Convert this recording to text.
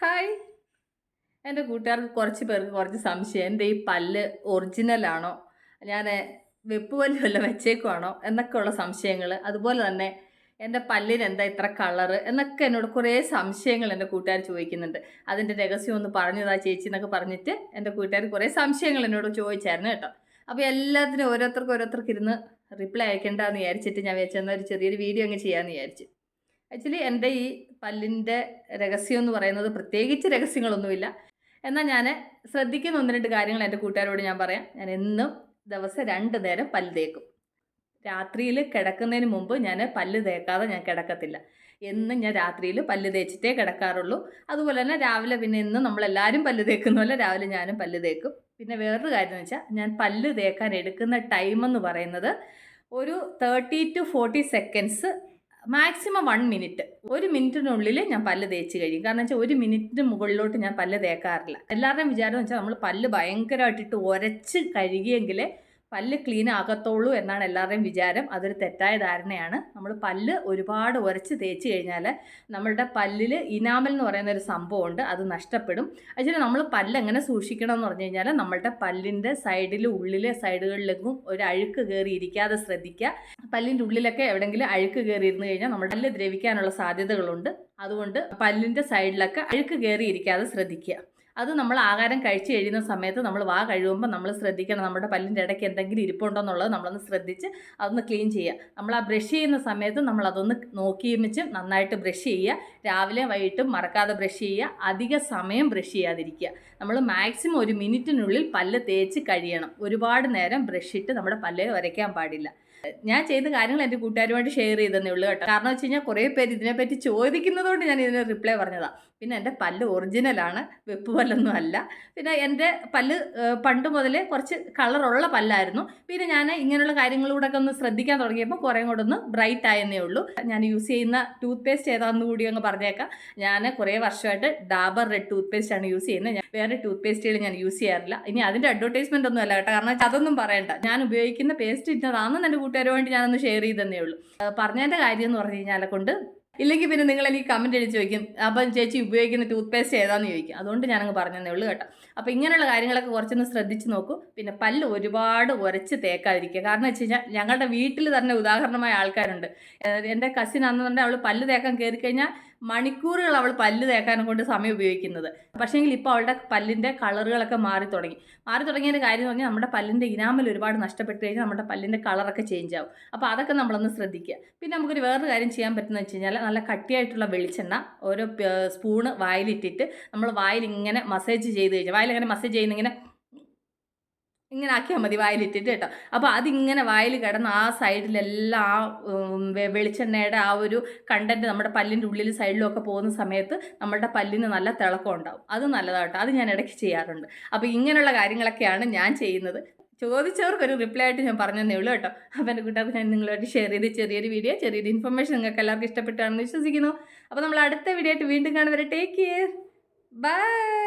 Hi എന്റെ കൂട്ടുകാർക്ക് കുറച്ച് പേർക്ക് കുറച്ച് സംശയം. എന്റെ ഈ പല്ല് ഒറിജിനലാണോ ഞാൻ വെപ്പ് പല്ല് വല്ല വെച്ചേക്കുവാണോ? എന്നൊക്കെയുള്ള സംശയങ്ങൾ അതുപോലെ തന്നെ എന്റെ പല്ലിന് എന്താ ഇത്ര കളറ് എന്നൊക്കെ എന്നോട് കുറേ സംശയങ്ങൾ എന്റെ കൂട്ടുകാർ ചോദിക്കുന്നുണ്ട്. അതിന്റെ രഹസ്യം ഒന്ന് പറഞ്ഞതാ ചേച്ചി എന്നൊക്കെ പറഞ്ഞിട്ട് എന്റെ കൂട്ടുകാർ കുറേ സംശയങ്ങൾ എന്നോട് ചോദിച്ചായിരുന്നു കേട്ടോ. അപ്പോൾ എല്ലാത്തിനും ഓരോരുത്തർക്ക് ഓരോരുത്തർക്ക് ഇരുന്ന് റിപ്ലൈ അയക്കേണ്ടെന്ന് വിചാരിച്ചിട്ട് ഞാൻ വെച്ചെന്നൊരു ചെറിയൊരു വീഡിയോ അങ്ങ് ചെയ്യാമെന്ന് വിചാരിച്ചു. ആക്ച്വലി എന്റെ ഈ പല്ലിന്റെ രഹസ്യം എന്ന് പറയുന്നത് പ്രത്യേകിച്ച് രഹസ്യങ്ങളൊന്നുമില്ല. എന്നാൽ ഞാൻ ശ്രദ്ധിക്കുന്ന ഒന്ന് രണ്ട് കാര്യങ്ങൾ എന്റെ കൂട്ടുകാരോട് ഞാൻ പറയാം. ഞാൻ എന്നും ദിവസം രണ്ട് നേരം പല്ല് തേക്കും. രാത്രിയിൽ കിടക്കുന്നതിന് മുമ്പ് ഞാൻ പല്ല് തേക്കാതെ ഞാൻ കിടക്കത്തില്ല. എന്നും ഞാൻ രാത്രിയിൽ പല്ല് തേച്ചിട്ടേ കിടക്കാറുള്ളൂ. അതുപോലെ തന്നെ രാവിലെ പിന്നെ ഇന്ന് നമ്മളെല്ലാവരും പല്ല് തേക്കുന്ന പോലെ രാവിലെ ഞാനും പല്ല് തേക്കും. പിന്നെ വേറൊരു കാര്യം എന്ന് വെച്ചാൽ ഞാൻ പല്ല് തേക്കാൻ എടുക്കുന്ന ടൈം എന്ന് പറയുന്നത് ഒരു thirty two forty seconds maximum one minute ഒരു മിനിറ്റിനുള്ളിൽ ഞാൻ പല്ല് തേച്ച് കഴിയും. കാരണം വെച്ചാൽ ഒരു മിനിറ്റിന് മുകളിലോട്ട് ഞാൻ പല്ല് തേക്കാറില്ല. എല്ലാവരുടെയും വിചാരം വെച്ചാൽ നമ്മൾ പല്ല് ഭയങ്കരമായിട്ടിട്ട് ഉരച്ച് കഴുകിയെങ്കിലേ പല്ല് ക്ലീൻ ആകത്തുള്ളൂ എന്നാണ് എല്ലാവരുടെയും വിചാരം. അതൊരു തെറ്റായ ധാരണയാണ്. നമ്മൾ പല്ല് ഒരുപാട് ഉരച്ച് തേച്ച് കഴിഞ്ഞാൽ നമ്മളുടെ പല്ലിൽ ഇനാമൽ എന്ന് പറയുന്ന ഒരു സംഭവമുണ്ട്. അത് നഷ്ടപ്പെടും. അതിന് നമ്മൾ പല്ല് എങ്ങനെ സൂക്ഷിക്കണം എന്ന് പറഞ്ഞു കഴിഞ്ഞാൽ നമ്മളുടെ പല്ലിന്റെ സൈഡിൽ ഉള്ളിലെ സൈഡുകളിലേക്കും ഒരു അഴുക്ക് കയറി ഇരിക്കാതെ ശ്രദ്ധിക്കുക. പല്ലിന്റെ ഉള്ളിലൊക്കെ എവിടെയെങ്കിലും അഴുക്ക് കയറി ഇരുന്ന് കഴിഞ്ഞാൽ നമ്മുടെ പല്ല് ദ്രവിക്കാനുള്ള സാധ്യതകളുണ്ട്. അതുകൊണ്ട് പല്ലിന്റെ സൈഡിലൊക്കെ അഴുക്ക് കയറി ഇരിക്കാതെ ശ്രദ്ധിക്കുക. അത് നമ്മൾ ആഹാരം കഴിച്ചു കഴിയുന്ന സമയത്ത് നമ്മൾ വാ കഴുകുമ്പോൾ നമ്മൾ ശ്രദ്ധിക്കണം. നമ്മുടെ പല്ലിന്റെ ഇടയ്ക്ക് എന്തെങ്കിലും ഇരിപ്പുണ്ടോ എന്നുള്ളത് നമ്മളൊന്ന് ശ്രദ്ധിച്ച് അതൊന്ന് ക്ലീൻ ചെയ്യുക. നമ്മൾ ആ ബ്രഷ് ചെയ്യുന്ന സമയത്ത് നമ്മൾ അതൊന്ന് വെച്ച് നന്നായിട്ട് ബ്രഷ് ചെയ്യുക. രാവിലെ വൈകിട്ടും മറക്കാതെ ബ്രഷ് ചെയ്യുക. അധിക സമയം ബ്രഷ് ചെയ്യാതിരിക്കുക. നമ്മൾ മാക്സിമം ഒരു മിനിറ്റിനുള്ളിൽ പല്ല് തേച്ച് കഴിയണം. ഒരുപാട് നേരം ബ്രഷ് ഇട്ട് നമ്മുടെ പല്ല് വരയ്ക്കാൻ പാടില്ല. ഞാൻ ചെയ്ത കാര്യങ്ങൾ എന്റെ കൂട്ടുകാരുമായിട്ട് ഷെയർ ചെയ്തെന്നേ ഉള്ളൂ കേട്ടോ. കാരണം വെച്ച് കഴിഞ്ഞാൽ കുറേ പേര് ഇതിനെപ്പറ്റി ചോദിക്കുന്നതുകൊണ്ട് ഞാൻ ഇതിന് റിപ്ലൈ പറഞ്ഞതാണ് പിന്നെ എന്റെ പല്ല് ഒറിജിനലാണ് വെപ്പ് പല്ലൊന്നും അല്ല. പിന്നെ എന്റെ പല്ല് പണ്ട് മുതലേ കുറച്ച് കളറുള്ള പല്ലായിരുന്നു. പിന്നെ ഞാൻ ഇങ്ങനെയുള്ള കാര്യങ്ങളിലൂടെയൊക്കെ ഒന്ന് ശ്രദ്ധിക്കാൻ തുടങ്ങിയപ്പോൾ കുറേ കൂടെ ഒന്ന് ബ്രൈറ്റ് ആയെന്നേ ഉള്ളൂ. ഞാൻ യൂസ് ചെയ്യുന്ന ടൂത്ത് പേസ്റ്റ് ഏതാണെന്ന് കൂടി അങ്ങ് പറഞ്ഞേക്കാം. ഞാൻ കുറേ വർഷമായിട്ട് ഡാബർ റെഡ് ടൂത്ത് പേസ്റ്റ് ആണ് യൂസ് ചെയ്യുന്നത്. ഞാൻ വേറെ ടൂത്ത് പേസ്റ്റുകൾ ഞാൻ യൂസ് ചെയ്യാറില്ല. ഇനി അതിന്റെ അഡ്വർടൈസ്മെന്റ് ഒന്നും അല്ല കേട്ടോ. കാരണം അതൊന്നും പറയണ്ട. ഞാൻ ഉപയോഗിക്കുന്ന പേസ്റ്റ് ഇന്നതാണെന്ന് എന്റെ കൂട്ടുകാരുമായിട്ട് ഞാനൊന്ന് ഷെയർ ചെയ്തെന്നേ ഉള്ളൂ. പറഞ്ഞതിന്റെ കാര്യം എന്ന് പറഞ്ഞു കഴിഞ്ഞാൽ കൊണ്ട് ഇല്ലെങ്കിൽ പിന്നെ നിങ്ങൾ എനിക്ക് കമന്റ് അടിച്ച് ചോദിക്കും അപ്പം ചേച്ചി ഉപയോഗിക്കുന്ന ടൂത്ത് പേസ്റ്റ് ഏതാണെന്ന് ചോദിക്കും. അതുകൊണ്ട് ഞാനങ്ങ് പറഞ്ഞതേ ഉള്ളൂ കേട്ടോ. അപ്പോൾ ഇങ്ങനെയുള്ള കാര്യങ്ങളൊക്കെ കുറച്ചൊന്ന് ശ്രദ്ധിച്ച് നോക്കൂ. പിന്നെ പല്ല് ഒരുപാട് ഉരച്ച് തേക്കാതിരിക്കുക. കാരണം വെച്ച് കഴിഞ്ഞാൽ ഞങ്ങളുടെ വീട്ടിൽ തന്നെ ഉദാഹരണമായ ആൾക്കാരുണ്ട്. എന്റെ കസിൻ അന്നുണ്ടെങ്കിൽ അവൾ പല്ല് തേക്കാൻ കയറി കഴിഞ്ഞാൽ മണിക്കൂറുകൾ അവൾ പല്ല് തേക്കാനും കൊണ്ട് സമയം ഉപയോഗിക്കുന്നത്. പക്ഷേങ്കിൽ ഇപ്പോൾ അവളുടെ പല്ലിന്റെ കളറുകളൊക്കെ മാറി തുടങ്ങി. മാറി തുടങ്ങിയതിന്റെ കാര്യം എന്ന് പറഞ്ഞാൽ നമ്മുടെ പല്ലിന്റെ ഇനാമൽ ഒരുപാട് നഷ്ടപ്പെട്ട് കഴിഞ്ഞാൽ നമ്മുടെ പല്ലിന്റെ കളറൊക്കെ ചേഞ്ച് ആവും. അപ്പോൾ അതൊക്കെ നമ്മളൊന്ന് ശ്രദ്ധിക്കുക. പിന്നെ നമുക്കൊരു വേറൊരു കാര്യം ചെയ്യാൻ പറ്റുന്നത് വെച്ച് കഴിഞ്ഞാൽ നല്ല കട്ടിയായിട്ടുള്ള വെളിച്ചെണ്ണ ഓരോ സ്പൂണ് വായിലിട്ടിട്ട് നമ്മൾ വായിൽ ഇങ്ങനെ മസാജ് ചെയ്ത് കഴിഞ്ഞാൽ വായിലിങ്ങനെ മസാജ് ചെയ്യുന്ന ഇങ്ങനെ ഇങ്ങനെ ആക്കിയാൽ മതി വായിലിട്ടിട്ട് കേട്ടോ. അപ്പോൾ അതിങ്ങനെ വായിൽ കിടന്ന് ആ സൈഡിലെല്ലാം ആ വെളിച്ചെണ്ണയുടെ ആ ഒരു കണ്ടന്റ് നമ്മുടെ പല്ലിന്റെ ഉള്ളിൽ സൈഡിലൊക്കെ പോകുന്ന സമയത്ത് നമ്മുടെ പല്ലിന് നല്ല തിളക്കം ഉണ്ടാവും. അത് നല്ലതാട്ടോ അത് ഞാൻ ഇടയ്ക്ക് ചെയ്യാറുണ്ട്. അപ്പോൾ ഇങ്ങനെയുള്ള കാര്യങ്ങളൊക്കെയാണ് ഞാൻ ചെയ്യുന്നത്. ചോദിച്ചവർക്കൊരു റിപ്ലൈ ആയിട്ട് ഞാൻ പറഞ്ഞതേ ഉള്ളൂ കേട്ടോ. അപ്പോൾ എന്റെ കൂട്ടുകാർക്ക് ഞാൻ നിങ്ങളുമായിട്ട് ഷെയർ ചെയ്ത് ചെറിയൊരു വീഡിയോ ചെറിയൊരു ഇൻഫർമേഷൻ നിങ്ങൾക്ക് എല്ലാവർക്കും ഇഷ്ടപ്പെട്ടാണെന്ന് വിശ്വസിക്കുന്നു. അപ്പോൾ നമ്മൾ അടുത്ത വീഡിയോ ആയിട്ട് വീണ്ടും കാണുവരെ ടേക്ക് കെയർ ബൈ